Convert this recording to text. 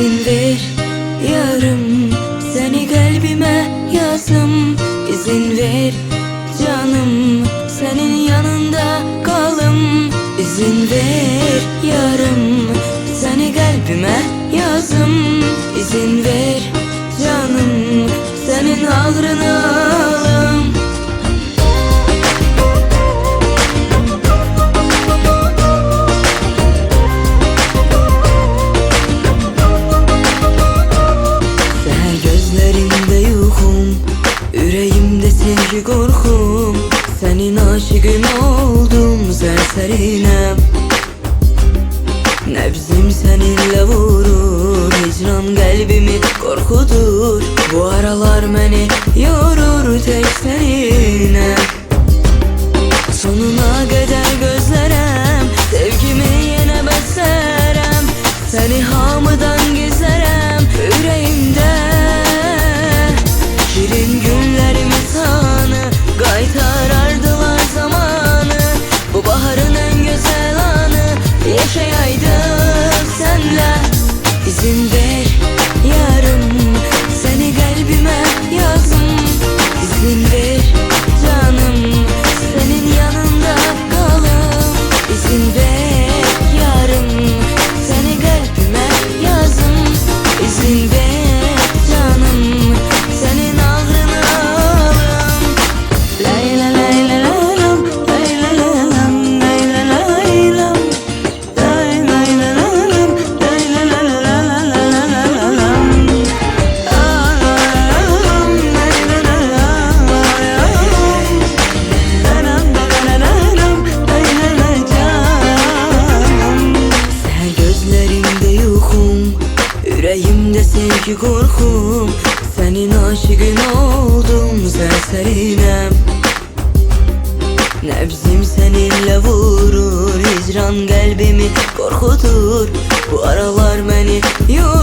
İzin ver yarım Seni kalbime yazdım. İzin ver canım Senin yanında kalım İzin ver yarım Seni kalbime yazdım. İzin ver canım Senin ağrını aşıgım oldum serserine. Nebzim seninle vurur Hicran kalbimi korkudur Bu aralar beni yorur tek senine Sonuna içinde Yüreğimde sevgi korkum. Senin aşıkın oldum serserinem Nebzim seninle vurur Hicran kalbimi korkutur. Bu aralar beni yok